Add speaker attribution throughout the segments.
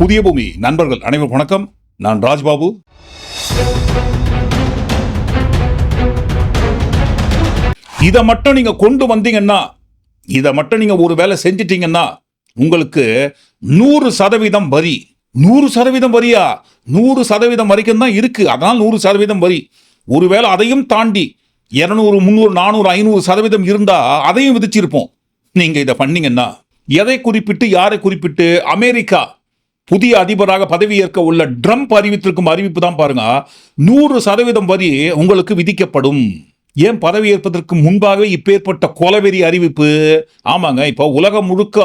Speaker 1: புதிய பூமி. நண்பர்கள் அனைவரும் வணக்கம். நான் ராஜ்பாபு. இதை மட்டும் நீங்க கொண்டு வந்தீங்கன்னா இதை மட்டும் நீங்க ஒரு வேலை செஞ்சிட்டீங்கன்னா உங்களுக்கு நூறு சதவீதம் வரி. நூறு சதவீதம் வரியா? நூறு சதவீதம் வரைக்கும் தான் இருக்கு. அதனால் நூறு சதவீதம் வரி. ஒருவேளை அதையும் தாண்டி இரநூறு முந்நூறு நானூறு ஐநூறு சதவீதம் இருந்தால் அதையும் விதிச்சிருப்போம். நீங்கள் இதை பண்ணிங்கன்னா எதை குறிப்பிட்டு யாரை குறிப்பிட்டு அமெரிக்கா புதிய அதிபராக பதவியேற்க உள்ள ட்ரம்ப் அறிவித்திருக்கும் அறிவிப்பு தான் பாருங்க. நூறு சதவீதம் வரி உங்களுக்கு விதிக்கப்படும். ஏன் பதவியேற்பதற்கு முன்பாகவே இப்பேற்பட்ட கொலவெறி அறிவிப்பு? ஆமாங்க இப்போ உலகம் முழுக்க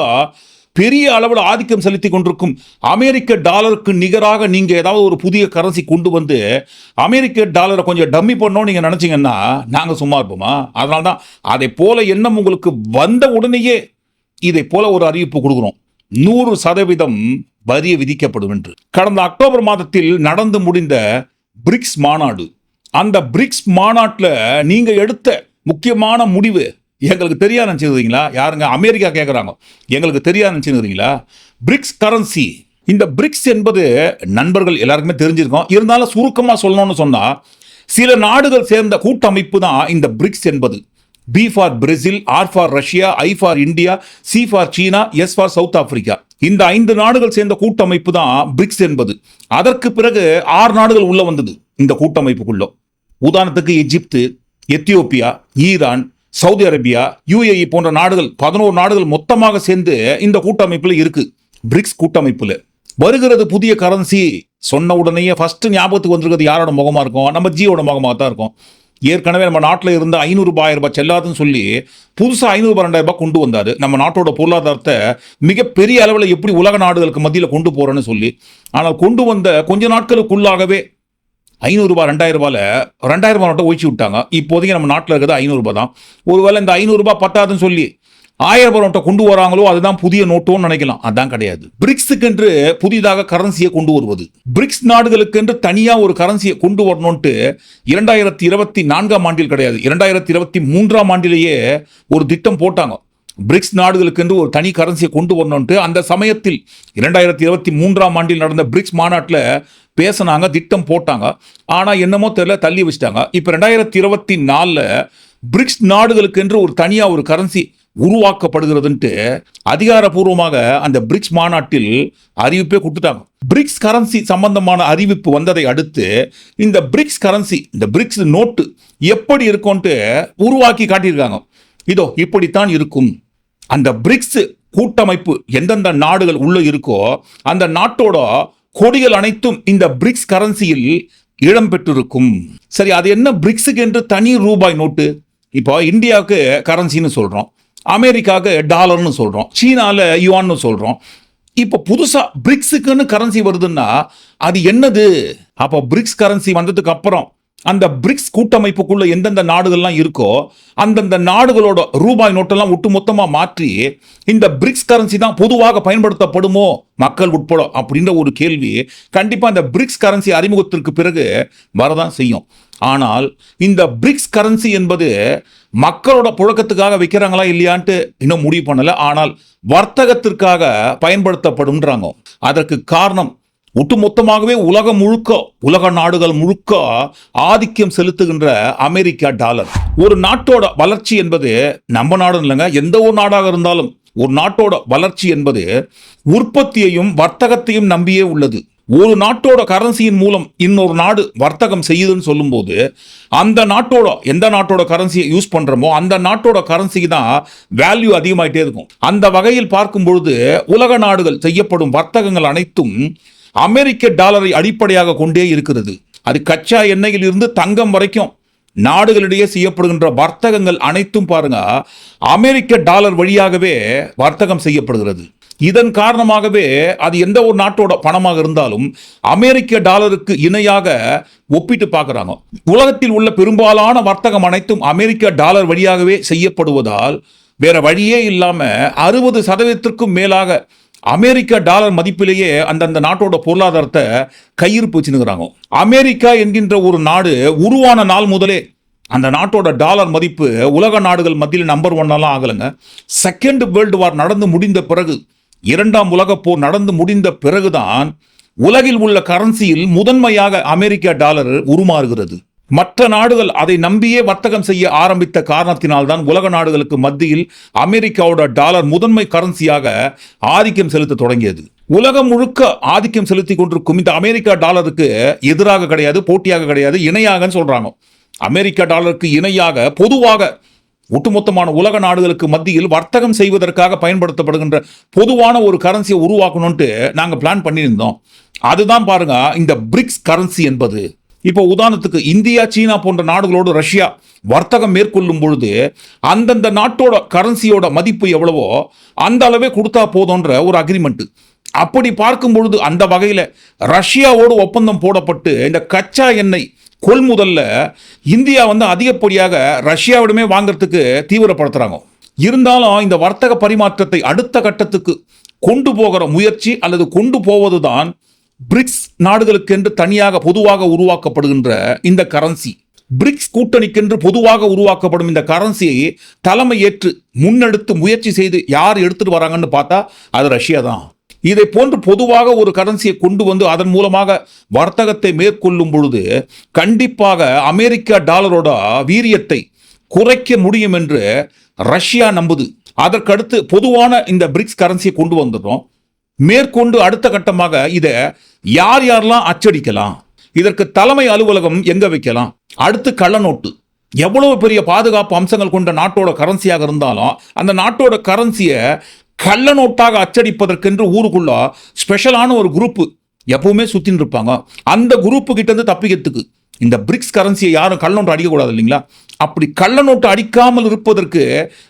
Speaker 1: பெரிய அளவில் ஆதிக்கம் செலுத்தி கொண்டிருக்கும் அமெரிக்க டாலருக்கு நிகராக நீங்கள் ஏதாவது ஒரு புதிய கரன்சி கொண்டு வந்து அமெரிக்க டாலரை கொஞ்சம் டம்மி பண்ணோம் நீங்கள் நினச்சிங்கன்னா நாங்கள் சும்மா இருப்போமா? அதனால தான் அதை போல எண்ணம் உங்களுக்கு வந்த உடனேயே இதை போல ஒரு அறிவிப்பு கொடுக்குறோம். நூறு சதவீதம் வரியை விதிக்கப்படும் என்று. கடந்த அக்டோபர் மாதத்தில் நடந்து முடிந்த பிரிக்ஸ் மாநாடு. அந்த பிரிக்ஸ் மாநாட்டில் நீங்கள் எடுத்த முக்கியமான முடிவு எங்களுக்கு தெரியாத நினச்சிருந்தீங்களா? யாருங்க? அமெரிக்கா கேட்குறாங்க எங்களுக்கு தெரியாது நினச்சிருந்தீங்களா? BRICS currency. இந்த பிரிக்ஸ் என்பது நண்பர்கள் எல்லாருக்குமே தெரிஞ்சிருக்கோம். இருந்தாலும் சுருக்கமாக சொல்லணும்னு சொன்னால் சில நாடுகள் சேர்ந்த கூட்டமைப்பு தான் இந்த பிரிக்ஸ் என்பது. B for Brazil R for Russia I for India C for China S for South Africa இந்த ஐந்து நாடுகள் சேர்ந்த கூட்டமைப்பு தான் பிரிக்ஸ் என்பது. அதற்கு பிறகு ஆறு நாடுகள் உள்ள வந்தது இந்த கூட்டமைப்புக்குள்ள. உதாரணத்துக்கு Egypt Ethiopia Iran Saudi Arabia UAE போன்ற நாடுகள் பதினோரு நாடுகள் மொத்தமாக சேர்ந்து இந்த கூட்டமைப்பில் இருக்கு. பிரிக்ஸ் கூட்டமைப்பில். வருகிறது புதிய கரன்சி சொன்ன உடனேயே ஃபர்ஸ்ட் ஞாபகத்துக்கு வந்திருக்கிறது யாரோட முகமா இருக்கும்? நம்ம ஜியோட முகமாக தான் இருக்கும். ஏற்கனவே நம்ம நாட்டில் இருந்த ஐநூறு ரூபாய் செல்லாதுன்னு சொல்லி புதுசாக ஐநூறுபா ரெண்டாயிரம் ரூபாய் கொண்டு வந்தார். நம்ம நாட்டோட பொருளாதாரத்தை மிகப்பெரிய அளவில் எப்படி உலக நாடுகளுக்கு மத்தியில் கொண்டு போகிறேன்னு சொல்லி. ஆனால் கொண்டு வந்த கொஞ்ச நாட்களுக்குள்ளாகவே ஐநூறுரூபா ரெண்டாயிரம் ரூபாயில் ரெண்டாயிரம் ரூபாய் நோட்டை ஒழிச்சு விட்டாங்க. இப்போதைக்கு நம்ம நாட்டில் இருக்கிறது ஐநூறுரூபா தான். ஒருவேளை இந்த ஐநூறுரூபா பத்தாதுன்னு சொல்லி ஆயிரம் ரூபாய் நோட்டை கொண்டு வராங்களோ அதுதான் புதிய நோட்டோன்னு நினைக்கலாம். அதான் கிடையாது. பிரிக்ஸுக்கென்று புதிதாக கரன்சியை கொண்டு வருவது. பிரிக்ஸ் நாடுகளுக்கென்று தனியாக ஒரு கரன்சியை கொண்டு வரணும்ட்டு இரண்டாயிரத்தி இருபத்தி நான்காம் ஆண்டில் கிடையாது. இரண்டாயிரத்தி இருபத்தி மூன்றாம் ஆண்டிலேயே ஒரு திட்டம் போட்டாங்க. பிரிக்ஸ் நாடுகளுக்கென்று ஒரு தனி கரன்சியை கொண்டு வரணும்ட்டு அந்த சமயத்தில் இரண்டாயிரத்தி இருபத்தி மூன்றாம் ஆண்டில் நடந்த பிரிக்ஸ் மாநாட்டில் பேசினாங்க திட்டம் போட்டாங்க. ஆனால் என்னமோ தெரியல தள்ளி வச்சிட்டாங்க. இப்போ ரெண்டாயிரத்தி இருபத்தி நாலில் பிரிக்ஸ் நாடுகளுக்கென்று ஒரு தனியாக ஒரு கரன்சி உருவாக்கப்படுகிறதுன்ட்டு அதிகாரப்பூர்வமாக அந்த பிரிக்ஸ் மாநாட்டில் அறிவிப்பே கொடுத்துட்டாங்க. பிரிக்ஸ் கரன்சி சம்பந்தமான அறிவிப்பு வந்ததை அடுத்து இந்த பிரிக்ஸ் கரன்சி இந்த பிரிக்ஸ் நோட்டு எப்படி இருக்கும்ன்ட்டு உருவாக்கி காட்டியிருக்காங்க. இதோ இப்படித்தான் இருக்கும். அந்த பிரிக்ஸ் கூட்டமைப்பு எந்தெந்த நாடுகள் உள்ள இருக்கோ அந்த நாட்டோட கொடிகள் அனைத்தும் இந்த பிரிக்ஸ் கரன்சியில் இடம் பெற்றிருக்கும் சரி அது என்ன பிரிக்ஸுக்கு என்று தனி ரூபாய் நோட்டு இப்போ இந்தியாவுக்கு கரன்சின்னு சொல்கிறோம் அமெரிக்காவுக்கு டாலர்னு சொல்கிறோம் சீனாவில் யுவான்னு சொல்கிறோம் இப்போ புதுசாக பிரிக்ஸுக்குன்னு கரன்சி வருதுன்னா அது என்னது? அப்போ பிரிக்ஸ் கரன்சி வந்ததுக்கு அப்புறம் அந்த பிரிக்ஸ் கூட்டமைப்புக்குள்ள எந்தெந்த நாடுகள்லாம் இருக்கோ அந்தந்த நாடுகளோட ரூபாய் நோட்டெல்லாம் ஒட்டுமொத்தமாக மாற்றி இந்த பிரிக்ஸ் கரன்சி தான் பொதுவாக பயன்படுத்தப்படுமோ மக்கள் உட்பட அப்படின்ற ஒரு கேள்வி கண்டிப்பாக இந்த பிரிக்ஸ் கரன்சி அறிமுகத்திற்கு பிறகு வரதான் செய்யும். ஆனால் இந்த பிரிக்ஸ் கரன்சி என்பது மக்களோட புழக்கத்துக்காக வைக்கிறாங்களா இல்லையான்ட்டு இன்னும் முடிவு பண்ணலை. ஆனால் வர்த்தகத்திற்காக பயன்படுத்தப்படும்ன்றாங்க. அதற்கு காரணம் ஒட்டுமொத்தமாகவே உலகம் முழுக்க உலக நாடுகள் முழுக்க ஆதிக்கம் செலுத்துகின்ற அமெரிக்கா டாலர். ஒரு நாட்டோட வளர்ச்சி என்பது நம்ம நாடு இல்லைங்க எந்த ஒரு நாடாக இருந்தாலும் ஒரு நாட்டோட வளர்ச்சி என்பது உற்பத்தியையும் வர்த்தகத்தையும் நம்பியே உள்ளது. ஒரு நாட்டோட கரன்சியின் மூலம் இன்னொரு நாடு வர்த்தகம் செய்யுதுன்னு சொல்லும்போது அந்த நாட்டோட எந்த நாட்டோட கரன்சியை யூஸ் பண்ணுறோமோ அந்த நாட்டோட கரன்சிக்கு தான் வேல்யூ அதிகமாயிட்டே இருக்கும். அந்த வகையில் பார்க்கும் பொழுது உலக நாடுகள் செய்யப்படும் வர்த்தகங்கள் அனைத்தும் அமெரிக்க டாலரை அடிப்படையாக கொண்டே இருக்கிறது. அது கச்சா எண்ணெயில் இருந்து தங்கம் வரைக்கும் நாடுகளிடையே செய்யப்படுகின்ற வர்த்தகங்கள் அனைத்தும் பாருங்க அமெரிக்க டாலர் வழியாகவே வர்த்தகம் செய்யப்படுகிறது. இதன் காரணமாகவே அது எந்த ஒரு நாட்டோட பணமாக இருந்தாலும் அமெரிக்க டாலருக்கு இணையாக ஒப்பிட்டு பார்க்குறாங்க. உலகத்தில் உள்ள பெரும்பாலான வர்த்தகம் அனைத்தும் அமெரிக்க டாலர் வழியாகவே செய்யப்படுவதால் வேற வழியே இல்லாமல் அறுபது சதவீதத்திற்கும் மேலாக அமெரிக்க டாலர் மதிப்பிலேயே அந்தந்த நாட்டோட பொருளாதாரத்தை கையிருப்பு வச்சுனுங்கிறாங்க அமெரிக்கா என்கின்ற ஒரு நாடு உருவான நாள் முதலே அந்த நாட்டோட டாலர் மதிப்பு உலக நாடுகள் மத்தியில் நம்பர் ஒன்னெல்லாம் ஆகலைங்க. செகண்ட் வேர்ல்டு வார் நடந்து முடிந்த பிறகு இரண்டாம் உலகப் போர் நடந்து முடிந்த பிறகுதான் உலகில் உள்ள கரன்சியில் முதன்மையாக அமெரிக்க டாலர் உருமாறுகிறது. மற்ற நாடுகள் அதை நம்பியே வர்த்தகம் செய்ய ஆரம்பித்த காரணத்தினால்தான் உலக நாடுகளுக்கு மத்தியில் அமெரிக்காவோட டாலர் முதன்மை கரன்சியாக ஆதிக்கம் செலுத்த தொடங்கியது. உலகம் முழுக்க ஆதிக்கம் செலுத்தி கொண்டிருக்கும் இந்த அமெரிக்கா டாலருக்கு எதிராக கிடையாது போட்டியாக கிடையாது இணையாகன்னு சொல்றாங்க. அமெரிக்கா டாலருக்கு இணையாக பொதுவாக ஒட்டுமொத்தமான உலக நாடுகளுக்கு மத்தியில் வர்த்தகம் செய்வதற்காக பயன்படுத்தப்படுகின்ற பொதுவான ஒரு கரன்சியை உருவாக்கணும்ட்டு நாங்கள் பிளான் பண்ணியிருந்தோம். அதுதான் பாருங்க இந்த பிரிக்ஸ் கரன்சி என்பது. இப்போ உதாரணத்துக்கு இந்தியா சீனா போன்ற நாடுகளோடு ரஷ்யா வர்த்தகம் மேற்கொள்ளும் பொழுது அந்தந்த நாட்டோட கரன்சியோட மதிப்பு எவ்வளவோ அந்த அளவே கொடுத்தா போதுன்ற ஒரு அக்ரிமெண்ட்டு அப்படி பார்க்கும் பொழுது அந்த வகையில் ரஷ்யாவோடு ஒப்பந்தம் போடப்பட்டு இந்த கச்சா எண்ணெய் கொள்முதலில் இந்தியா வந்து அதிகப்படியாக ரஷ்யாவிடமே வாங்குறதுக்கு தீவிரப்படுத்துகிறாங்க இருந்தாலும் இந்த வர்த்தக பரிமாற்றத்தை அடுத்த கட்டத்துக்கு கொண்டு போகிற முயற்சி அல்லது கொண்டு போவதுதான் பிரிக்ஸ் நாடுகளுக்கென்று தனியாக பொதுவாக உருவாக்கப்படுகின்ற இந்த கரன்சி பிரிக்ஸ் கூட்டணிக்கென்று பொதுவாக உருவாக்கப்படும் இந்த கரன்சியை தலைமை ஏற்று முன்னெடுத்து முயற்சி செய்து யார் எடுத்துட்டு வராங்கன்னு பார்த்தா அது ரஷ்யா தான். இதை போன்று பொதுவாக ஒரு கரன்சியை கொண்டு வந்து அதன் மூலமாக வர்த்தகத்தை மேற்கொள்ளும் பொழுது கண்டிப்பாக அமெரிக்கா டாலரோட வீரியத்தை குறைக்க முடியும் என்று ரஷ்யா நம்புது. அதற்கடுத்து பொதுவான இந்த பிரிக்ஸ் கரன்சியை கொண்டு வந்துடுறோம். மேற்கொண்டு அடுத்த கட்டமாக இதை யார் யாரெல்லாம் அச்சடிக்கலாம்? இதற்கு தலைமை அலுவலகம் எங்க வைக்கலாம்? அடுத்து கள்ளநோட்டு. எவ்வளவு பெரிய பாதுகாப்பு அம்சங்கள் கொண்ட நாட்டோட கரன்சியாக இருந்தாலும் அந்த நாட்டோட கரன்சியை கள்ள நோட்டாக அச்சடிப்பதற்கென்று ஊருக்குள்ள ஸ்பெஷலான ஒரு குரூப்பு எப்பவுமே சுத்தின்னு இருப்பாங்க. அந்த குரூப்பு கிட்ட இருந்து தப்பிக்கிறதுக்கு இந்த பிரிக்ஸ் கரன்சியை யாரும் கள்ள நோட்டு அடிக்கக்கூடாது இல்லைங்களா? அப்படி கள்ள நோட்டு அடிக்காமல் இருப்பதற்கு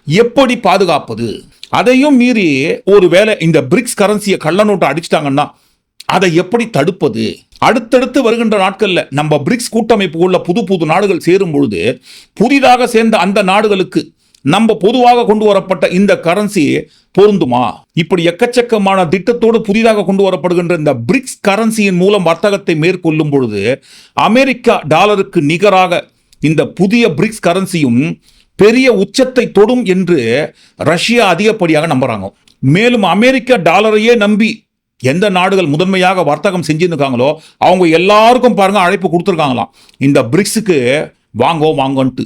Speaker 1: எப்படி பாதுகாப்பது? அதையும் மீறி ஒரு வேளை இந்த பிரிக்ஸ் கரன்சியை கள்ளநோட்டை அடிச்சிட்டாங்கன்னா அதை எப்படி தடுப்பது? அடுத்தடுத்து வருகின்ற நாட்களில் நம்ம பிரிக்ஸ் கூட்டமைப்பு உள்ள புது புது நாடுகள் சேரும் பொழுது புதிதாக சேர்ந்த அந்த நாடுகளுக்கு நம்ம பொதுவாக கொண்டு வரப்பட்ட இந்த கரன்சி பொருந்துமா? இப்படி எக்கச்சக்கமான திட்டத்தோடு புதிதாக கொண்டு வரப்படுகின்ற இந்த பிரிக்ஸ் கரன்சியின் மூலம் வர்த்தகத்தை மேற்கொள்ளும் பொழுது அமெரிக்கா டாலருக்கு நிகராக இந்த புதிய பிரிக்ஸ் கரன்சியும் பெரிய உச்சத்தை தொடும் என்று ரஷ்யா அதிகப்படியாக நம்புறாங்க. மேலும் அமெரிக்க டாலரையே நம்பி எந்த நாடுகள் முதன்மையாக வர்த்தகம் செஞ்சுருக்காங்களோ அவங்க எல்லாருக்கும் பாருங்க அழைப்பு கொடுத்துருக்காங்களாம். இந்த பிரிக்ஸுக்கு வாங்கோ வாங்கோன்ட்டு.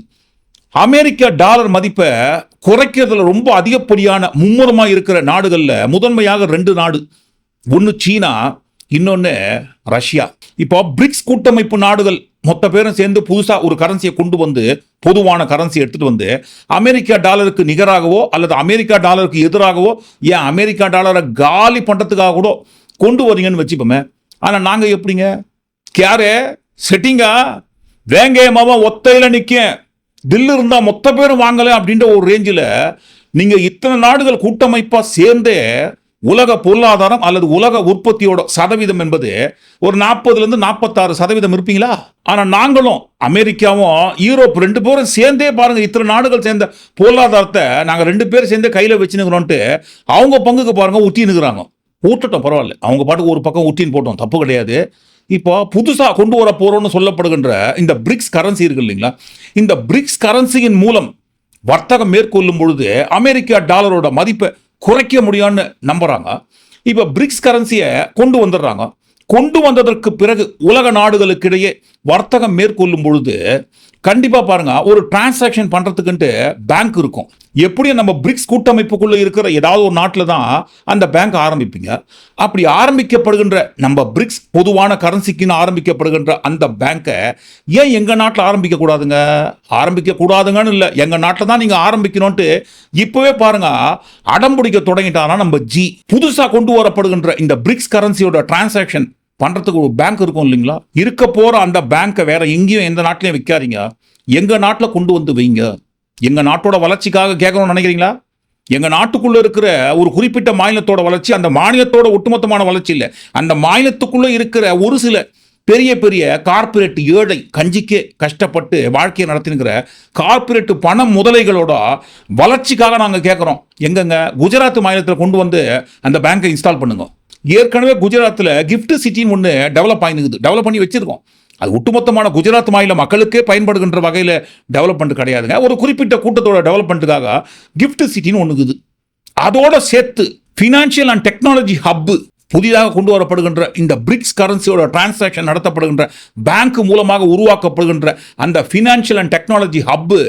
Speaker 1: அமெரிக்க டாலர் மதிப்பை குறைக்கிறதுல ரொம்ப அதிகப்படியான மும்முரமாக இருக்கிற நாடுகளில் முதன்மையாக ரெண்டு நாடு. ஒன்று சீனா இன்னொன்று ரஷ்யா. இப்போ பிரிக்ஸ் கூட்டமைப்பு நாடுகள் மொத்த பேரும் சேர்ந்து புதுசாக ஒரு கரன்சியை கொண்டு வந்து பொதுவான கரன்சி எடுத்துகிட்டு வந்து அமெரிக்கா டாலருக்கு நிகராகவோ அல்லது அமெரிக்கா டாலருக்கு எதிராகவோ ஏன் அமெரிக்கா டாலரை காலி பண்ணுறதுக்காக கூட கொண்டு வரீங்கன்னு வச்சுப்போமே. ஆனால் நாங்கள் எப்படிங்க? கேரே செட்டிங்கா வேங்கயமாவா ஒத்தையில் நிற்கேன் தில்லு இருந்தால் மொத்த பேரும் வாங்கலை அப்படின்ற ஒரு ரேஞ்சில் நீங்கள் இத்தனை நாடுகள் கூட்டமைப்பாக சேர்ந்தே உலக பொருளாதாரம் அல்லது உலக உற்பத்தியோட சதவீதம் என்பது ஒரு நாற்பதுலேருந்து நாற்பத்தாறு சதவீதம் இருப்பீங்களா? ஆனால் நாங்களும் அமெரிக்காவும் யூரோப் ரெண்டு பேரும் சேர்ந்தே பாருங்கள் இத்தனை நாடுகள் சேர்ந்த பொருளாதாரத்தை நாங்கள் ரெண்டு பேரும் சேர்ந்தே கையில் வச்சுனுக்கிறோன்ட்டு அவங்க பங்குக்கு பாருங்கள் ஊட்டினுக்குறாங்க ஊட்டட்டும் பரவாயில்ல. அவங்க பாட்டுக்கு ஒரு பக்கம் ஊட்டின்னு போட்டோம் தப்பு கிடையாது. இப்போ புதுசாக கொண்டு வர போகிறோம்னு சொல்லப்படுகின்ற இந்த பிரிக்ஸ் கரன்சி இருக்கு இல்லைங்களா? இந்த பிரிக்ஸ் கரன்சியின் மூலம் வர்த்தகம் மேற்கொள்ளும் பொழுது அமெரிக்கா டாலரோட மதிப்பை குறைக்க முடியான்னு நம்புறாங்க. இப்போ பிரிக்ஸ் கரன்சியை கொண்டு வந்துடுறாங்க. கொண்டு வந்ததற்கு பிறகு உலக நாடுகளுக்கிடையே வர்த்தகம் மேற்கொள்ளும் பொழுது கண்டிப்பாக பாருங்க. ஒரு டிரான்சாக்ஷன் பண்ணுறதுக்குன்ட்டு பேங்க் இருக்கும். எப்படியும் நம்ம பிரிக்ஸ் கூட்டமைப்புக்குள்ளே இருக்கிற ஏதாவது ஒரு நாட்டில் தான் அந்த பேங்க் ஆரம்பிப்பீங்க. அப்படி ஆரம்பிக்கப்படுகின்ற நம்ம பிரிக்ஸ் பொதுவான கரன்சிக்குன்னு ஆரம்பிக்கப்படுகின்ற அந்த பேங்க்கை ஏன் எங்கள் நாட்டில் ஆரம்பிக்கக்கூடாதுங்க? ஆரம்பிக்கக்கூடாதுங்கன்னு இல்லை. எங்கள் நாட்டில் தான் நீங்கள் ஆரம்பிக்கணும்ட்டு இப்போவே பாருங்க. அடம்பிடிக்க தொடங்கிட்டாங்கன்னா நம்ம ஜி புதுசாக கொண்டு வரப்படுகின்ற இந்த பிரிக்ஸ் கரன்சியோட டிரான்சாக்ஷன் பண்ணுறதுக்கு ஒரு பேங்க் இருக்கும் இல்லைங்களா? இருக்க போகிற அந்த பேங்க்கை வேறு எங்கேயும் எந்த நாட்டிலையும் வைக்காதீங்க எங்கள் நாட்டில் கொண்டு வந்து வைங்க. எங்கள் நாட்டோட வளர்ச்சிக்காக கேட்கணும்னு நினைக்கிறீங்களா? எங்கள் நாட்டுக்குள்ளே இருக்கிற ஒரு குறிப்பிட்ட மாநிலத்தோட வளர்ச்சி அந்த மாநிலத்தோட ஒட்டுமொத்தமான வளர்ச்சி இல்லை. அந்த மாநிலத்துக்குள்ளே இருக்கிற ஒரு சில பெரிய பெரிய கார்ப்பரேட் ஏழை கஞ்சிக்கே கஷ்டப்பட்டு வாழ்க்கையை நடத்தினுங்கிற கார்ப்பரேட் பண முதலைகளோட வளர்ச்சிக்காக நாங்கள் கேட்குறோம். எங்கெங்க? குஜராத் மாநிலத்தில் கொண்டு வந்து அந்த பேங்க்கை இன்ஸ்டால் பண்ணுங்க. ஏற்கனவே குஜராத்தில் கிஃப்ட் சிட்டின்னு ஒன்று டெவலப் ஆகினுக்குது டெவலப் பண்ணி வச்சிருக்கோம். அது ஒட்டுமொத்தமான குஜராத் மாநில மக்களுக்கே பயன்படுகின்ற வகையில் டெவலப்மெண்ட் கிடையாதுங்க. ஒரு குறிப்பிட்ட கூட்டத்தோட டெவலப்மெண்ட்டுக்காக கிஃப்ட் சிட்டின்னு ஒன்று இருக்குது அதோட சேர்த்து ஃபினான்ஷியல் அண்ட் டெக்னாலஜி ஹப்பு புதிதாக கொண்டு வரப்படுகின்ற இந்த பிரிக்ஸ் கரன்சியோட டிரான்சாக்ஷன் நடத்தப்படுகின்ற பேங்க் மூலமாக உருவாக்கப்படுகின்ற அந்த ஃபினான்ஷியல் அண்ட் டெக்னாலஜி ஹப்பு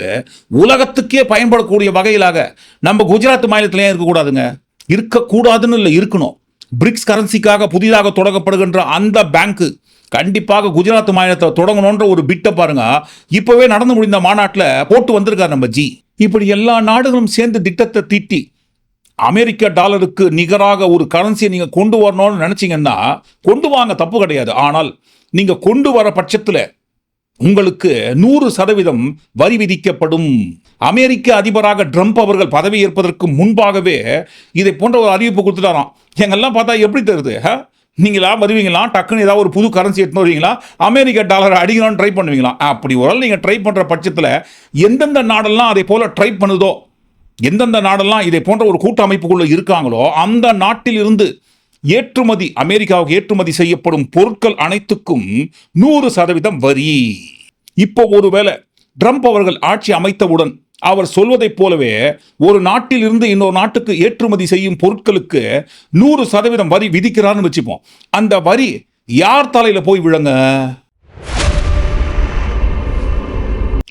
Speaker 1: உலகத்துக்கே பயன்படக்கூடிய வகையிலாக நம்ம குஜராத் மாநிலத்திலேயே இருக்கக்கூடாதுங்க. இருக்கக்கூடாதுன்னு இல்லை இருக்கணும். பிரிக்ஸ் கரன்சிக்காக புதிதாக தொடங்கப்படுகின்ற அந்த பேங்க்கு கண்டிப்பாக குஜராத் மாநிலத்தை தொடங்கணுன்ற ஒரு பிட்டை பாருங்க. இப்போவே நடந்து முடிந்த மாநாட்டில் போட்டு வந்திருக்காரு நம்ம ஜி. இப்படி எல்லா நாடுகளும் சேர்ந்து திட்டத்தை தீட்டி அமெரிக்க டாலருக்கு நிகராக ஒரு கரன்சியை நீங்கள் கொண்டு வரணும்னு நினச்சிங்கன்னா கொண்டு வாங்க தப்பு கிடையாது. ஆனால் நீங்கள் கொண்டு வர பட்சத்தில் உங்களுக்கு நூறு சதவீதம் வரி விதிக்கப்படும். அமெரிக்க அதிபராக ட்ரம்ப் அவர்கள் பதவி ஏற்பதற்கு முன்பாகவே இதை போன்ற ஒரு அறிவிப்பு கொடுத்துட்டாராம். எங்கெல்லாம் பார்த்தா எப்படி தருது ஹ? நீங்களா வருவீங்களா? டக்குன்னு ஏதாவது ஒரு புது கரன்சி எடுத்துன்னு வருவீங்களா? அமெரிக்க டாலரை அடிக்கணும்னு ட்ரை பண்ணுவீங்களா? அப்படி ஒரு நீங்கள் ட்ரை பண்ணுற பட்சத்தில் எந்தெந்த நாடெல்லாம் அதே போல் ட்ரை பண்ணுதோ எந்தெந்த நாடெல்லாம் இதை போன்ற ஒரு கூட்டமைப்புக்குள்ளே இருக்காங்களோ அந்த நாட்டில் இருந்து ஏற்றுமதி அமெரிக்காவுக்கு ஏற்றுமதி செய்யப்படும் பொருட்கள் அனைத்துக்கும் நூறு சதவீதம் வரி. இப்போ ஒருவேளை ட்ரம்ப் அவர்கள் ஆட்சி அமைத்தவுடன் அவர் சொல்வதைப் போலவே ஒரு நாட்டில் இருந்து இன்னொரு நாட்டுக்கு ஏற்றுமதி செய்யும் பொருட்களுக்கு நூறு சதவீதம் வரி விதிக்கிறார்னு வச்சுப்போம். அந்த வரி யார் தலையில் போய் விழுங்க?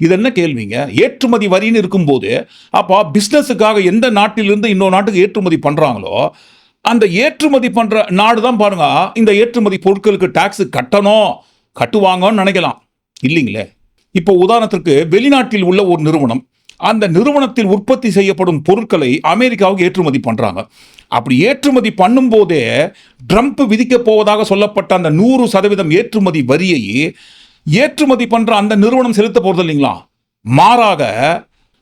Speaker 1: இது என்ன கேள்விங்க? ஏற்றுமதி வரின்னு இருக்கும்போது அப்போ பிஸ்னஸுக்காக எந்த நாட்டிலிருந்து இன்னொரு நாட்டுக்கு ஏற்றுமதி பண்ணுறாங்களோ அந்த ஏற்றுமதி பண்ணுற நாடு தான் பாருங்க. இந்த ஏற்றுமதி பொருட்களுக்கு டாக்ஸ் கட்டணும். கட்டுவாங்கன்னு நினைக்கலாம். இல்லைங்களே? இப்போ உதாரணத்திற்கு வெளிநாட்டில் உள்ள ஒரு நிறுவனம் அந்த நிறுவனத்தில் உற்பத்தி செய்யப்படும் பொருட்களை அமெரிக்காவுக்கு ஏற்றுமதி பண்ணுறாங்க அப்படி ஏற்றுமதி பண்ணும்போதே ட்ரம்ப் விதிக்கப் போவதாக சொல்லப்பட்ட அந்த நூறு சதவீதம் ஏற்றுமதி வரியை ஏற்றுமதி பண்ணுற அந்த நிறுவனம் செலுத்த போகிறது இல்லைங்களா? மாறாக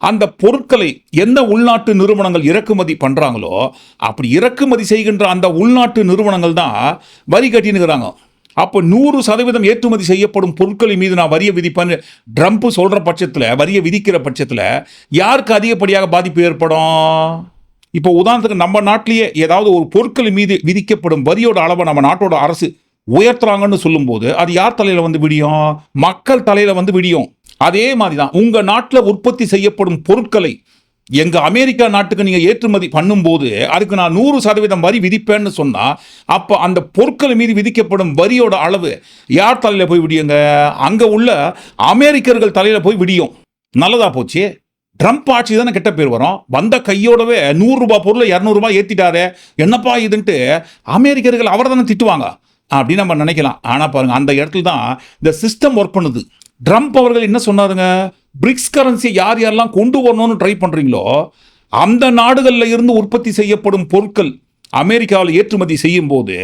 Speaker 1: அந்த பொருட்களை எந்த உள்நாட்டு நிறுவனங்கள் இறக்குமதி பண்ணுறாங்களோ அப்படி இறக்குமதி செய்கின்ற அந்த உள்நாட்டு நிறுவனங்கள் தான் வரி கட்டினுக்கிறாங்க அப்போ நூறு சதவீதம் ஏற்றுமதி செய்யப்படும் பொருட்களின் மீது நான் வரியை விதிப்பேன்னு ட்ரம்ப் சொல்கிற பட்சத்தில் வரியை விதிக்கிற பட்சத்தில் யாருக்கு அதிகப்படியாக பாதிப்பு ஏற்படும்? இப்போ உதாரணத்துக்கு நம்ம நாட்டிலேயே ஏதாவது ஒரு பொருட்கள் மீது விதிக்கப்படும் வரியோட அளவை நம்ம நாட்டோட அரசு உயர்த்துறாங்கன்னு சொல்லும்போது அது யார் தலையில் வந்து விடியும்? மக்கள் தலையில் வந்து விடியும். அதே மாதிரி தான் உங்கள் நாட்டில் உற்பத்தி செய்யப்படும் பொருட்களை எங்கள் அமெரிக்கா நாட்டுக்கு நீங்கள் ஏற்றுமதி பண்ணும்போது அதுக்கு நான் நூறு சதவீதம் வரி விதிப்பேன்னு சொன்னால் அப்போ அந்த பொருட்கள் மீது விதிக்கப்படும் வரியோட அளவு யார் தலையில் போய் விடியுங்க? அங்கே உள்ள அமெரிக்கர்கள் தலையில் போய் விடியும். நல்லதாக போச்சு? ட்ரம்ப் ஆட்சி தானே கெட்ட பேர் வரும். வந்த கையோடவே நூறுரூபா பொருளை இரநூறுபா ஏற்றிட்டாரு என்னப்பா இதுன்ட்டு அமெரிக்கர்கள் அவர் தானே திட்டுவாங்க. அப்படின்னு நம்ம நினைக்கலாம். ஆனால் பாருங்கள் அந்த இடத்துல தான் இந்த சிஸ்டம் ஒர்க் பண்ணுது. ட்ரம்ப் அவர்கள் என்ன சொன்னாருங்க? பிரிக்ஸ் கரன்சியை யார் யாரெல்லாம் கொண்டு வரணும்னு ட்ரை பண்ணுறீங்களோ அந்த நாடுகளில் இருந்து உற்பத்தி செய்யப்படும் பொருட்கள் அமெரிக்காவில் ஏற்றுமதி செய்யும் போது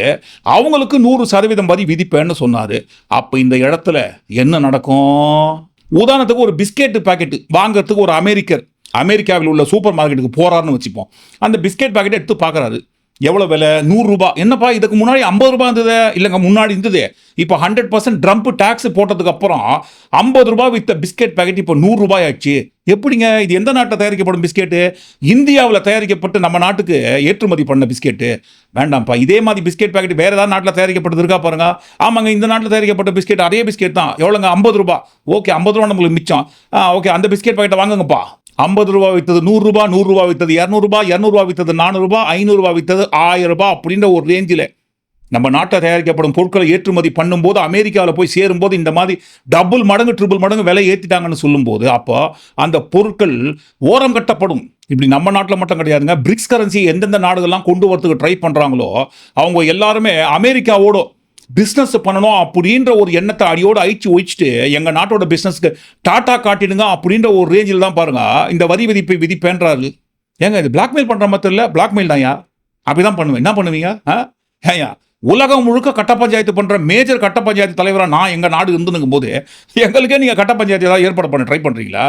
Speaker 1: அவங்களுக்கு நூறு சதவீதம் வரி விதிப்பேன்னு சொன்னார். அப்போ இந்த இடத்துல என்ன நடக்கும்? உதாரணத்துக்கு ஒரு பிஸ்கெட் பாக்கெட் வாங்குறதுக்கு ஒரு அமெரிக்கர் அமெரிக்காவில் உள்ள சூப்பர் மார்க்கெட்டுக்கு போகிறாருன்னு வச்சுப்போம். அந்த பிஸ்கெட் பாக்கெட்டை எடுத்து பார்க்குறாரு. எவ்வளோ விலை? நூறுரூபா என்னப்பா இதுக்கு முன்னாடி ஐம்பது ரூபா இருந்தது? இல்லைங்க முன்னாடி இருந்தது. இப்போ ஹண்ட்ரட் பர்சன்ட் ட்ரம்ப் டேக்ஸ் போட்டதுக்கு அப்புறம் ஐம்பது ரூபா வித்த பிஸ்கெட் பாக்கெட் இப்போ நூறுரூபாய் ஆச்சு எப்படிங்க இது எந்த நாட்டில் தயாரிக்கப்படும் பிஸ்கெட்டு இந்தியாவில் தயாரிக்கப்பட்டு நம்ம நாட்டுக்கு ஏற்றுமதி பண்ண பிஸ்கெட்டு வேண்டாம்ப்பா இதே மாதிரி பிஸ்கெட் பேக்கெட் வேறு ஏதாவது நாட்டில் தயாரிக்கப்பட்டது இருக்கா பாருங்க. ஆமாங்க இந்த நாட்டில் தயாரிக்கப்பட்ட பிஸ்கெட் அதே பிஸ்கெட் தான். எவ்வளோங்க ஐம்பது ரூபாய் ஓகே ஐம்பது ரூபா நம்மளுக்கு மிச்சம். ஆ ஓகே அந்த பிஸ்கெட் பாக்கெட்டை வாங்குங்கப்பா. ஐம்பது ரூபா வித்தது நூறுரூபா நூறுரூபா வித்தது இரநூறுபா இரநூறுபா வித்தது நானூறுபா ஐநூறுரூபா வித்தது ஆயிரம் ரூபாய் அப்படின்ற ஒரு ரேஞ்சில் நம்ம நாட்டில் தயாரிக்கப்படும் பொருட்களை ஏற்றுமதி பண்ணும்போது அமெரிக்காவில் போய் சேரும்போது இந்த மாதிரி டபுள் மடங்கு ட்ரிபிள் மடங்கு விலை ஏற்றிட்டாங்கன்னு சொல்லும்போது அப்போ அந்த பொருட்கள் ஓரம் கட்டப்படும். இப்படி நம்ம நாட்டில் மட்டும் கிடையாதுங்க. பிரிக்ஸ் கரன்சி எந்தெந்த நாடுகள்லாம் கொண்டு வரதுக்கு ட்ரை பண்ணுறாங்களோ அவங்க எல்லாருமே அமெரிக்காவோட பிஸ்னஸ் பண்ணணும் அப்படின்ற ஒரு எண்ணத்தை அடியோடு அழிச்சு ஒழிச்சிட்டு எங்கள் நாட்டோட பிஸ்னஸ்க்கு டாட்டா காட்டிடுங்க அப்படின்ற ஒரு ரேஞ்சில் தான் பாருங்க. இந்த வரி விதிப்பை விதிப்பேன்றாரு ஏங்க இது பிளாக்மெயில் பண்ணுற மாதிரி இல்லை பிளாக்மெயில் தான்யா அப்படி தான் பண்ணுவேன். என்ன பண்ணுவீங்க? ஆ? ஏயா உலகம் முழுக்க கட்ட பஞ்சாயத்து பண்ணுற மேஜர் கட்ட பஞ்சாயத்து தலைவராக நான் எங்கள் நாடு இருந்துனுங்கும் போது எங்களுக்கே நீங்கள் கட்ட பஞ்சாயத்து ஏதாவது ஏற்பாடு பண்ண ட்ரை பண்ணுறீங்களா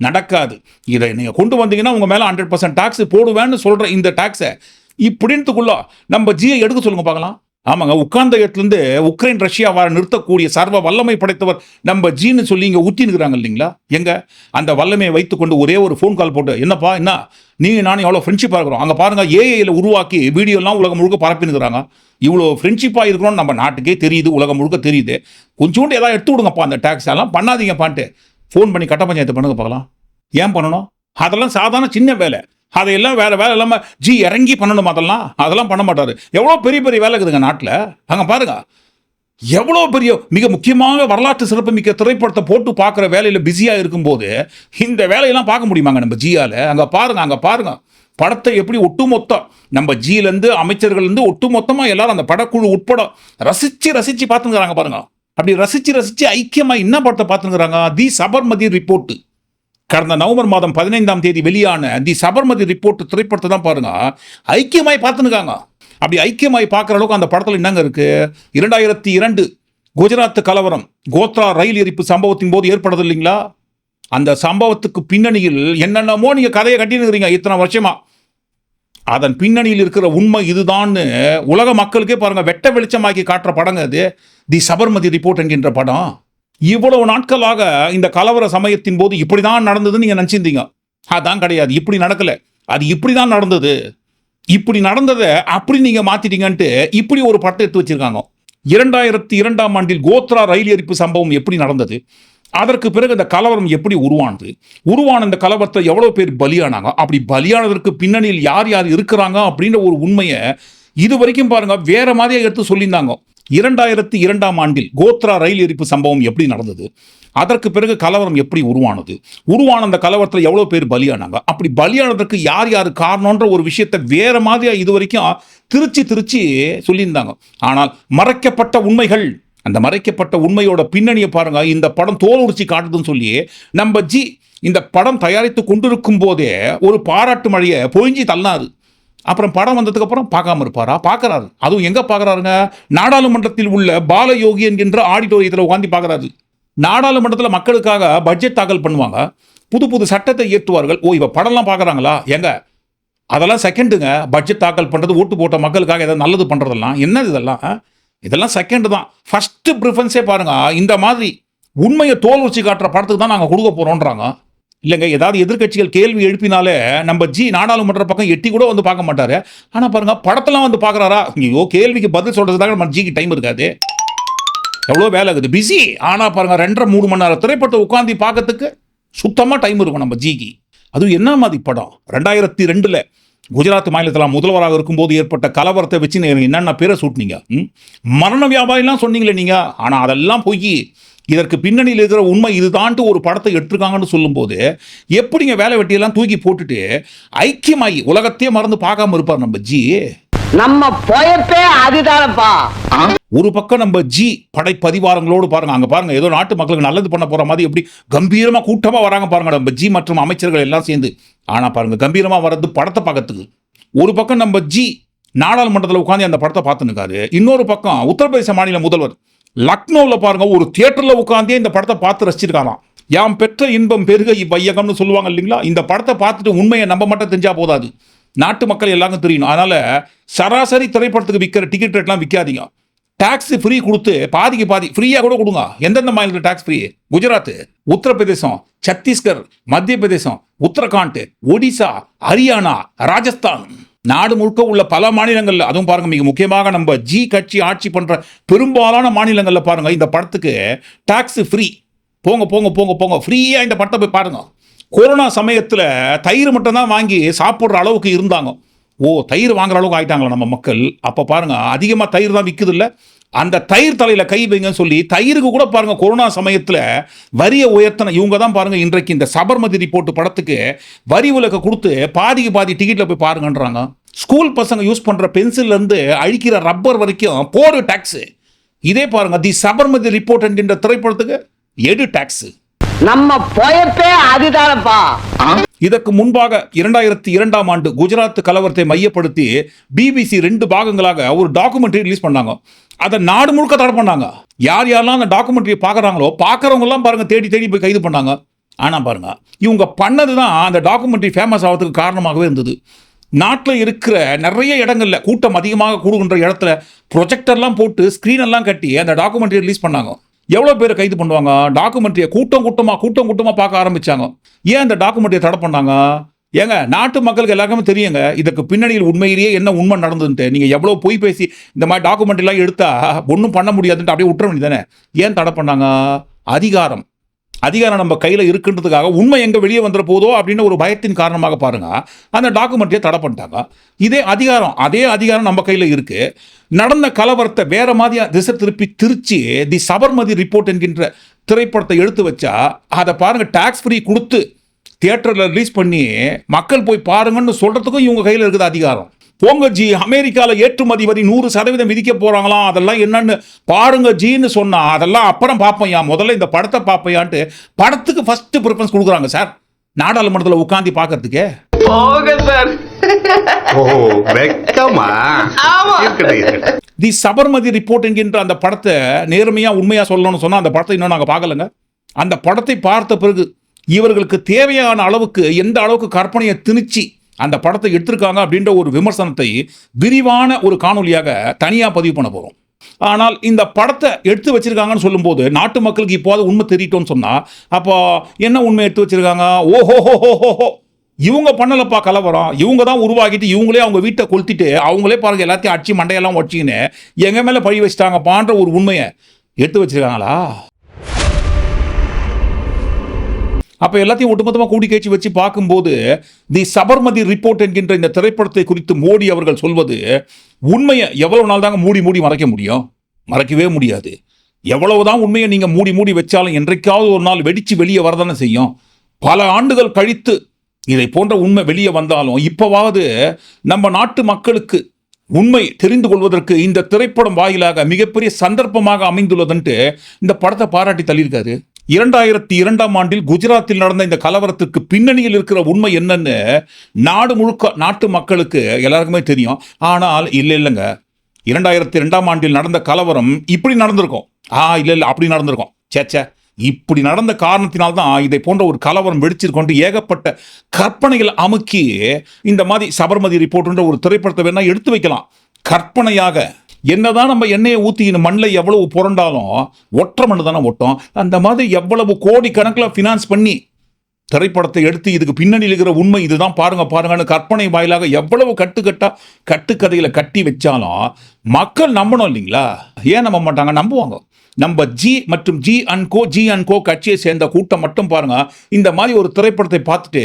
Speaker 1: நடக்காது. இதை நீங்கள் கொண்டு வந்தீங்கன்னா உங்கள் மேலே ஹண்ட்ரட் பர்சன்ட் டேக்ஸ் போடுவேன்னு சொல்கிற இந்த டேக்ஸை இப்படின்றதுக்குள்ள நம்ம ஜியை எடுக்க சொல்லுங்க பார்க்கலாம். ஆமாங்க உட்கார்ந்த இடத்துலேருந்து உக்ரைன் ரஷ்யா வர நிறுத்தக்கூடிய சர்வ வல்லமை படைத்தவர் நம்ம ஜீன்னு சொல்லி இங்கே ஊற்றினுக்கிறாங்க இல்லைங்களா? எங்கே? அந்த வல்லமையை வைத்துக்கொண்டு ஒரே ஒரு ஃபோன் கால் போட்டு என்னப்பா என்ன? நீ நானும் எவ்வளோ ஃப்ரெண்ட்ஷிப்பாக இருக்கிறோம். அங்கே பாருங்கள் ஏஐயில் உருவாக்கி வீடியோலாம் உலகம் முழுக்க பரப்பினுக்கிறாங்க இவ்வளோ ஃப்ரெண்ட்ஷிப்பாக இருக்கிறோம் நம்ம நாட்டுக்கே தெரியுது உலகம் முழுக்க தெரியுது. கொஞ்சோண்டு எதாவது எடுத்து விடுங்கப்பா அந்த டேக்ஸ் எல்லாம் பண்ணாதீங்கப்பான்ட்டு ஃபோன் பண்ணி கட்ட பஞ்சாயத்து பண்ணுங்க பார்க்கலாம். ஏன் பண்ணணும்? அதெல்லாம் சாதாரண சின்ன வேலை. அதையெல்லாம் வேற வேலை இல்லாமல் ஜி இறங்கி பண்ணணும் அதெல்லாம்? அதெல்லாம் பண்ண மாட்டார். எவ்வளோ பெரிய பெரிய வேலை இருக்குதுங்க நாட்டில்? அங்கே பாருங்க. எவ்வளோ பெரிய மிக முக்கியமாக வரலாற்று சிறப்புமிக்க திரைப்படத்தை போட்டு பார்க்குற வேலையில் பிஸியாக இருக்கும்போது இந்த வேலையெல்லாம் பார்க்க முடியுமாங்க நம்ம ஜியால? அங்கே பாருங்க அங்கே பாருங்க. படத்தை எப்படி ஒட்டுமொத்தம் நம்ம ஜியிலேருந்து அமைச்சர்கள்லேருந்து ஒட்டுமொத்தமாக எல்லாரும் அந்த படக்குழு உட்பட ரசித்து ரசித்து பார்த்துங்கிறாங்க பாருங்க. அப்படி ரசித்து ரசித்து ஐக்கியமாக என்ன படத்தை பார்த்துங்கிறாங்க தி சபர்மதி ரிப்போர்ட்டு. கடந்த நவம்பர் மாதம் பதினைந்தாம் தேதி வெளியான தி சபர்மதி ரிப்போர்ட் திரைப்படத்தை தான் பாருங்க. ஐக்கியமாய் பார்த்துனுக்காங்க அப்படி ஐக்கியமாய் பார்க்குற அளவுக்கு அந்த படத்தில் என்னங்க இருக்கு? இரண்டாயிரத்தி இரண்டு குஜராத் கலவரம் கோத்ரா ரயில் எரிப்பு சம்பவத்தின் போது ஏற்படுது இல்லைங்களா? அந்த சம்பவத்துக்கு பின்னணியில் என்னென்னமோ நீங்கள் கதையை கட்டினுக்கிறீங்க இத்தனை வருஷமா. அதன் பின்னணியில் இருக்கிற உண்மை இதுதான்னு உலக மக்களுக்கே பாருங்கள் வெட்ட வெளிச்சமாக்கி காட்டுற படங்க அது. தி சபர்மதி ரிப்போர்ட் என்கின்ற படம். இவ்வளவு நாட்களாக இந்த கலவர சமயத்தின் போது இப்படி தான் நடந்ததுன்னு நீங்கள் நினச்சிருந்தீங்க. அதான் கிடையாது. இப்படி நடக்கலை. அது இப்படி தான் நடந்தது. இப்படி நடந்ததை அப்படி நீங்கள் மாற்றிட்டீங்கன்ட்டு இப்படி ஒரு படத்தை எடுத்து வச்சிருக்காங்க. இரண்டாயிரத்தி இரண்டாம் ஆண்டில் கோத்ரா ரயில் எரிப்பு சம்பவம் எப்படி நடந்தது? அதற்கு பிறகு இந்த கலவரம் எப்படி உருவானது? உருவான இந்த கலவரத்தை எவ்வளோ பேர் பலியானாங்க? அப்படி பலியானதற்கு பின்னணியில் யார் யார் இருக்கிறாங்க அப்படின்ற ஒரு உண்மையை இது வரைக்கும் பாருங்க வேற மாதிரியே எடுத்து சொல்லியிருந்தாங்க. இரண்டாயிரத்தி இரண்டாம் ஆண்டில் கோத்ரா ரயில் எரிப்பு சம்பவம் எப்படி நடந்தது? அதற்கு பிறகு கலவரம் எப்படி உருவானது? உருவான அந்த கலவரத்தில் எவ்வளோ பேர் பலியானாங்க? அப்படி பலியானதற்கு யார் யார் காரணம்ன்ற ஒரு விஷயத்தை வேற மாதிரியா இது வரைக்கும் திருச்சி திருச்சி சொல்லியிருந்தாங்க. ஆனால் மறைக்கப்பட்ட உண்மைகள் அந்த மறைக்கப்பட்ட உண்மையோட பின்னணியை பாருங்க. இந்த படம் தோல் உரிச்சி காட்டுதுன்னு சொல்லி நம்ம ஜி இந்த படம் தயாரித்து கொண்டிருக்கும் போதே ஒரு பாராட்டு மழையை பொழிஞ்சி தள்ளாது அப்புறம் படம் வந்ததுக்கு அப்புறம் பார்க்காம இருப்பாரா? பார்க்கறாரு அதுவும் எங்க பார்க்கறாருங்க? நாடாளுமன்றத்தில் உள்ள பாலயோகி என்கின்ற ஆடிட்டோரியத்தில் உட்காந்து பார்க்கறாரு நாடாளுமன்றத்தில் மக்களுக்காக பட்ஜெட் தாக்கல் பண்ணுவாங்க. புது புது சட்டத்தை இயற்றுவார்கள். ஓ இப்போ படம்லாம் பார்க்குறாங்களா? எங்க அதெல்லாம் செகண்டுங்க பட்ஜெட் தாக்கல் பண்ணுறது ஓட்டு போட்ட மக்களுக்காக எதாவது நல்லது பண்ணுறதெல்லாம் என்னது இதெல்லாம்? இதெல்லாம் செகண்டு தான். ஃபஸ்ட்டு ப்ரிஃபரன்ஸே பாருங்க. இந்த மாதிரி உண்மையை தோல் வச்சு காட்டுற படத்துக்கு தான் நாங்கள் கொடுக்க போகிறோன்றாங்க இல்லைங்க ஏதாவது எதிர்க்கட்சிகள் கேள்வி எழுப்பினாலே நம்ம ஜி நாடாளுமன்ற பக்கம் எட்டி கூட வந்து பார்க்க மாட்டாரு. ஆனால் பாருங்க படத்தெல்லாம் வந்து பார்க்குறாரா? ஐயோ கேள்விக்கு பதில் சொல்கிறதுக்காக நம்ம ஜிக்கு டைம் இருக்காது. எவ்வளோ வேலை இருக்குது. பிஸி ஆனால் பாருங்க ரெண்டரை மூணு மணி நேரம் திரைப்படத்தை உட்காந்து பார்க்கறதுக்கு சுத்தமாக டைம் இருக்கும் நம்ம ஜிக்கு. அதுவும் என்ன மாதிரி படம்? ரெண்டாயிரத்தி ரெண்டில் குஜராத் மாநிலத்தில் முதல்வராக இருக்கும்போது ஏற்பட்ட கலவரத்தை வச்சு என்னென்ன பேரை சூட்டினீங்க? மரண வியாபாரிலாம் சொன்னீங்களே நீங்கள் ஆனால் அதெல்லாம் போய் இதற்கு பின்னணியில் இருக்கிற உண்மை இதுதான்ட்டு ஒரு படத்தை எடுத்திருக்காங்கன்னு சொல்லும்போது எப்படிங்க வேலை வெட்டியெல்லாம் தூக்கி போட்டுட்டு ஐக்கியமாகி உலகத்தையே மறந்து பார்க்காம இருப்பார் நம்ம ஜி?
Speaker 2: நம்ம பொயப்பே அதுதானப்பா.
Speaker 1: ஒரு பக்கம் நம்ம ஜி படை பதிவாரங்களோடு பாருங்க அங்க பாருங்க ஏதோ நாட்டு மக்களுக்கு நல்லது பண்ண போற மாதிரி எப்படி கம்பீரமா கூட்டமா வராங்க பாருங்க நம்ம ஜி மற்றும் அமைச்சர்கள் எல்லாம் சேர்ந்து. ஆனா பாருங்க கம்பீரமா வர்றது படத்தை பார்க்கறதுக்கு. ஒரு பக்கம் நம்ம ஜி நாடாளுமன்றத்தில் உட்காந்து அந்த படத்தை பார்த்துனுக்காரு இன்னொரு பக்கம் உத்தரப்பிரதேச மாநில முதல்வர் லக்னோவில் பாருங்கள் ஒரு தியேட்டரில் உட்காந்தே இந்த படத்தை பார்த்து ரசிச்சிருக்காராம் யாம் பெற்ற இன்பம் பெருக இவ்வையகம்னு சொல்லுவாங்க இல்லைங்களா? இந்த படத்தை பார்த்துட்டு உண்மையை நம்ம மட்டும் தெரிஞ்சா போதாது. நாட்டு மக்கள் எல்லாருக்கும் தெரியணும் அதனால் சராசரி திரைப்படத்துக்கு விற்கிற டிக்கெட் ரேட்லாம் விற்காதீங்க டாக்ஸ் ஃப்ரீ கொடுத்து பாதிக்கு பாதி ஃப்ரீயாக கூட கொடுங்க. எந்தெந்த மாநிலத்தில் டாக்ஸ் ஃப்ரீ குஜராத் உத்தரப்பிரதேசம் சத்தீஸ்கர் மத்திய பிரதேசம் உத்தரகாண்ட் ஒடிசா ஹரியானா ராஜஸ்தான். நாடு முழுக்க உள்ள பல மாநிலங்களில் அதுவும் பாருங்க மிக முக்கியமாக நம்ம ஜி கட்சி ஆட்சி பண்ணுற பெரும்பாலான மாநிலங்களில் பாருங்க இந்த படத்துக்கு டாக்ஸு ஃப்ரீ போங்க போங்க போங்க போங்க ஃப்ரீயாக இந்த படத்தை போய் பாருங்க. கொரோனா சமயத்தில் தயிர் மட்டும் தான் வாங்கி சாப்பிட்ற அளவுக்கு இருந்தாங்க. ஓ தயிர் வாங்குற அளவுக்கு ஆகிட்டாங்களா நம்ம மக்கள். அப்போ பாருங்க அதிகமாக தயிர் தான் விற்குது இல்லை அந்த தயிர் தலையில கை வைங்கன்னு சொல்லி தயிருக்கு கூட பாருங்க கொரோனா சமயத்துல வரியை உயர்த்தின இவங்க தான் பாருங்க இன்றைக்கு இந்த சபர்மதி ரிப்போர்ட் படத்துக்கு வரி விலக்கு கொடுத்து பாதிக்கு பாதி டிக்கெட்ல போய் பாருங்கன்றாங்க. ஸ்கூல் பசங்க யூஸ் பண்ற பென்சில்ல இருந்து அழிக்கிற ரப்பர் வரைக்கும் போடு டாக்ஸ் இதே பாருங்க தி சபர்மதி ரிப்போர்ட் என்கின்ற திரைப்படத்துக்கு எடு டாக்ஸ்
Speaker 2: நம்ம பொயப்பே அதுதானப்பா.
Speaker 1: இதற்கு முன்பாக இரண்டாயிரத்தி இரண்டாம் ஆண்டு குஜராத் கலவரத்தை மையப்படுத்தி பிபிசி ரெண்டு பாகங்களாக ஒரு டாக்குமெண்ட்ரி ரிலீஸ் பண்ணாங்க. அதை நாடு முழுக்க தடை பண்ணாங்க. யார் யாரெல்லாம் அந்த டாக்குமெண்ட்ரியை பார்க்குறாங்களோ பார்க்குறவங்கலாம் பாருங்கள் தேடி தேடி போய் கைது பண்ணாங்க. ஆனால் பாருங்க இவங்க பண்ணது தான் அந்த டாக்குமெண்ட்ரி ஃபேமஸ் ஆகிறதுக்கு காரணமாகவே இருந்தது. நாட்டில் இருக்கிற நிறைய இடங்கள்ல கூட்டம் அதிகமாக கூடுகின்ற இடத்துல ப்ரொஜெக்டர்லாம் போட்டு ஸ்க்ரீன் எல்லாம் கட்டி அந்த டாக்குமெண்ட்ரி ரிலீஸ் பண்ணாங்க. எவ்வளோ பேரை கைது பண்ணுவாங்க? டாக்குமெண்ட்ரியை கூட்டம் கூட்டமாக கூட்டம் கூட்டமாக பார்க்க ஆரம்பித்தாங்க ஏன் அந்த டாக்குமெண்ட்ரியை தடை பண்ணாங்க? ஏங்க நாட்டு மக்களுக்கு எல்லாருக்குமே தெரியுங்க. இதுக்கு பின்னணியில் உண்மையிலேயே என்ன உண்மை நடந்ததுன்ட்டு. நீங்கள் எவ்வளோ பொய் பேசி இந்த மாதிரி டாக்குமெண்ட்ரிலாம் எடுத்தா ஒன்றும் பண்ண முடியாதுன்ட்டு அப்படியே விட்டுற வேண்டியதானே ஏன் தடை பண்ணாங்க? அதிகாரம். அதிகாரம் நம்ம கையில் இருக்குன்றதுக்காக உண்மை எங்கே வெளியே வந்துட போதோ அப்படின்னு ஒரு பயத்தின் காரணமாக பாருங்க. அந்த டாக்குமெண்ட்டையே தடை பண்ணிட்டாங்க. இதே அதிகாரம் அதே அதிகாரம் நம்ம கையில் இருக்கு. நடந்த கலவரத்தை வேற மாதிரி திசை திருப்பி திருச்சி தி சபர்மதி ரிப்போர்ட் என்கின்ற திரைப்படத்தை எடுத்து வச்சா அதை பாருங்க டாக்ஸ் ஃப்ரீ கொடுத்து தியேட்டரில் ரிலீஸ் பண்ணி மக்கள் போய் பாருங்கன்னு சொல்கிறதுக்கும் இவங்க கையில் இருக்குது அதிகாரம். போங்க ஜி அமெரிக்காவில் ஏற்றுமதி வரி நூறு சதவீதம் விதிக்க போறாங்களாம் அதெல்லாம் என்னன்னு பாருங்க ஜின்னு சொன்னா அதெல்லாம் அப்புறம் பார்ப்பையா முதல்ல இந்த படத்தை பார்ப்பையான்ட்டு படத்துக்கு ஃபர்ஸ்ட் ப்ரிஃபரன்ஸ் கொடுக்குறாங்க சார். நாடாளுமன்றத்தில் உட்காந்து பார்க்கறதுக்கே தி சபர்மதி ரிப்போர்ட் என்கின்ற அந்த படத்தை நேர்மையா உண்மையா சொல்லணும்னு சொன்னா அந்த படத்தை இன்னும் நாங்கள் பார்க்கலங்க அந்த படத்தை பார்த்த பிறகு இவர்களுக்கு தேவையான அளவுக்கு எந்த அளவுக்கு கற்பனையை திணிச்சு அந்த படத்தை எடுத்திருக்காங்க அப்படின்ற ஒரு விமர்சனத்தை விரிவான ஒரு காணொலியாக தனியாக பதிவு பண்ண போகிறோம் ஆனால் இந்த படத்தை எடுத்து வச்சிருக்காங்கன்னு சொல்லும்போது நாட்டு மக்களுக்கு இப்போது உண்மை தெரியட்டோன்னு சொன்னால் அப்போ என்ன உண்மை எடுத்து வச்சிருக்காங்க? ஓஹோ ஹோ ஹோ ஹோ இவங்க பண்ணலப்பா கலவரம். இவங்க தான் உருவாக்கிட்டு இவங்களே அவங்க வீட்டை கொளுத்திட்டு அவங்களே பாருங்க எல்லாத்தையும் அடிச்சு மண்டையெல்லாம் வச்சுக்கின்னு எங்கள் மேலே பழி வச்சிட்டாங்கப்பான்ற ஒரு உண்மையை எடுத்து வச்சிருக்காங்களா? அப்போ எல்லாத்தையும் ஒட்டுமொத்தமாக கூடி கேச்சு வச்சு பார்க்கும்போது தி சபர்மதி ரிப்போர்ட் என்கின்ற இந்த திரைப்படத்தை குறித்து மோடி அவர்கள் சொல்வது உண்மையை எவ்வளவு நாள் தாங்க மூடி மூடி மறைக்க முடியும்? மறைக்கவே முடியாது. எவ்வளவுதான் உண்மையை நீங்கள் மூடி மூடி வச்சாலும் என்றைக்காவது ஒரு நாள் வெடித்து வெளியே வரதானே செய்யும். பல ஆண்டுகள் கழித்து இதை போன்ற உண்மை வெளியே வந்தாலும் இப்போவாவது நம்ம நாட்டு மக்களுக்கு உண்மை தெரிந்து கொள்வதற்கு இந்த திரைப்படம் வாயிலாக மிகப்பெரிய சந்தர்ப்பமாக அமைந்துள்ளதுன்ட்டு இந்த படத்தை பாராட்டி தள்ளியிருக்காரு. இரண்டாயிரத்தி இரண்டாம் ஆண்டில் குஜராத்தில் நடந்த இந்த கலவரத்துக்கு பின்னணியில் இருக்கிற உண்மை என்னன்னு நாடு முழுக்க நாட்டு மக்களுக்கு எல்லாருக்குமே தெரியும். ஆனால் இல்லை இல்லைங்க. இரண்டாயிரத்தி ரெண்டாம் ஆண்டில் நடந்த கலவரம் இப்படி நடந்திருக்கும். ஆ இல்லை இல்லை அப்படி நடந்திருக்கும். ச்சே ச்சே. இப்படி நடந்த காரணத்தினால்தான் இதை போன்ற ஒரு கலவரம் வெடிச்சிருக்கொண்டு ஏகப்பட்ட கற்பனைகள் அமுக்கி இந்த மாதிரி சபர்மதி ரிப்போர்ட்ன்ற ஒரு திரைப்படத்தை வேணா எடுத்து வைக்கலாம். கற்பனையாக என்னதான் நம்ம எண்ணெயை ஊற்றி மண்ணில் எவ்வளவு புரண்டாலும் ஒற்றை மண்ணு தானே ஒட்டும். அந்த மாதிரி எவ்வளவு கோடி கணக்கில் ஃபினான்ஸ் பண்ணி திரைப்படத்தை எடுத்து இதுக்கு பின்னணியில் இருக்கிற உண்மை இதுதான் பாருங்க பாருங்கன்னு கற்பனை வாயிலாக எவ்வளவு கட்டுக்கட்டா கட்டுக்கதையில் கட்டி வச்சாலும் மக்கள் நம்பணும் இல்லைங்களா? ஏன் நம்ப மாட்டாங்க? நம்புவாங்க. நம்ம ஜி மற்றும் G and co G and co கட்சியை சேர்ந்த கூட்டம் மட்டும் பாருங்க. இந்த மாதிரி ஒரு திரைப்படத்தை பார்த்துட்டு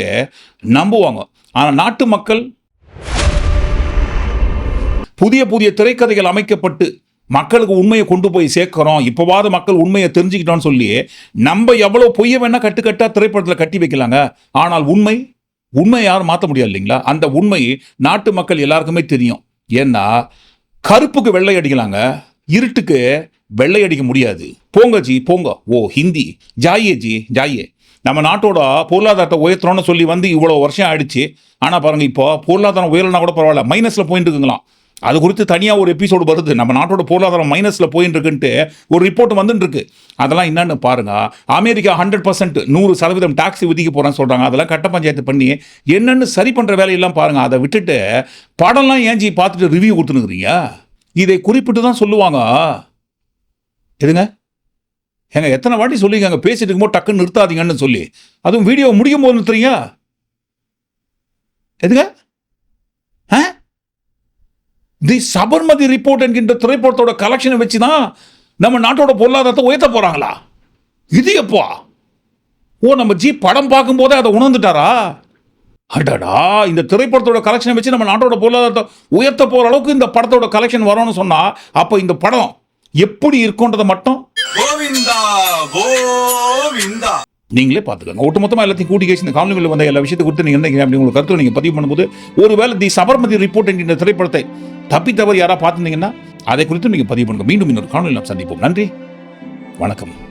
Speaker 1: நம்புவாங்க. ஆனால் நாட்டு மக்கள் புதிய புதிய திரைக்கதைகள் அமைக்கப்பட்டு மக்களுக்கு உண்மையை கொண்டு போய் சேர்க்கிறோம். இப்போவாது மக்கள் உண்மையை தெரிஞ்சுக்கிட்டோம்னு சொல்லி நம்ம எவ்வளோ பொய்ய வேணால் கட்டுக்கட்டாக திரைப்படத்தில் கட்டி வைக்கலாங்க. ஆனால் உண்மை உண்மையை யாரும் மாற்ற முடியாது இல்லைங்களா? அந்த உண்மை நாட்டு மக்கள் எல்லாருக்குமே தெரியும். ஏன்னா கருப்புக்கு வெள்ளை அடிக்கலாங்க இருட்டுக்கு வெள்ளை அடிக்க முடியாது. போங்க ஜி போங்க. ஓ ஹிந்தி. ஜாயே ஜி ஜாயே. நம்ம நாட்டோட பொருளாதாரத்தை உயர்த்துறோன்னு சொல்லி வந்து இவ்வளோ வருஷம் ஆயிடுச்சு. ஆனால் பாருங்கள் இப்போ பொருளாதாரம் உயரலனா கூட பரவாயில்ல. மைனஸில் போயிட்டு இருக்குங்களாம். அது குறித்து தனியாக ஒரு எபிசோடு வருது. நம்ம நாட்டோட பொருளாதாரம் மைனஸில் போயின்னு இருக்குன்ட்டு ஒரு ரிப்போர்ட் வந்துட்டு இருக்கு அதெல்லாம் என்னன்னு பாருங்க. அமெரிக்கா ஹண்ட்ரட் பர்சன்ட் நூறு சதவீதம் டாக்ஸ் விதிக்க போகிறேன்னு சொல்கிறாங்க அதெல்லாம் கட்ட பஞ்சாயத்து பண்ணி என்னென்னு சரி பண்ணுற வேலையெல்லாம் பாருங்கள் அதை விட்டுட்டு படம்லாம் ஏஞ்சி பார்த்துட்டு ரிவ்யூ கொடுத்துனுக்குறீங்க இதை குறிப்பிட்டு தான் சொல்லுவாங்க. எதுங்க? ஏங்க எத்தனை வாட்டி சொல்லிங்க பேசிட்டு இருக்கும்போது டக்குன்னு நிறுத்தாதீங்கன்னு சொல்லி. அதுவும் வீடியோ முடியும் போது நிறுத்துறீங்க. எதுங்க? தி சபர்மதி ரிப்போர்ட் என்கின்ற திரைப்படத்தோட கலெக்ஷனை வச்சு தான் நம்ம நாட்டோட பொருளாதாரத்தை உயர்த்த போறாங்களா? இது எப்போ? ஓ நம்ம ஜி படம் பார்க்கும்போதே அதை உணர்ந்துட்டாரா? அடடா இந்த திரைப்படத்தோட கலெக்ஷனை வச்சு நம்ம நாட்டோட பொருளாதாரத்தை உயர்த்த போற அளவுக்கு இந்த படத்தோட கலெக்ஷன் வரும்னு சொன்னா அப்போ இந்த படம் எப்படி இருக்குன்றதை மட்டும்
Speaker 3: கோவிந்தா கோவிந்தா.
Speaker 1: நீங்களே பார்த்துக்கோங்க. ஒட்டுமொத்தமாக எல்லாத்தையும் கூட்டி கேச்சு இந்த காணொலிகளில் வந்த எல்லா விஷயத்தை குறித்து நீங்கள் என்ன அப்படி உங்களுக்கு கருத்து நீங்கள் பதிவு பண்ணும்போது ஒருவேளை தி சபர்மதி ரிப்போர்ட் என்கின்ற திரைப்படத்தை தப்பி தவறு யாராவது பார்த்துருந்தீங்கன்னா அதை குறித்து நீங்கள் பதிவு பண்ணுங்க. மீண்டும் இன்னொரு காணொலி நாம் சந்திப்போம். நன்றி. வணக்கம்.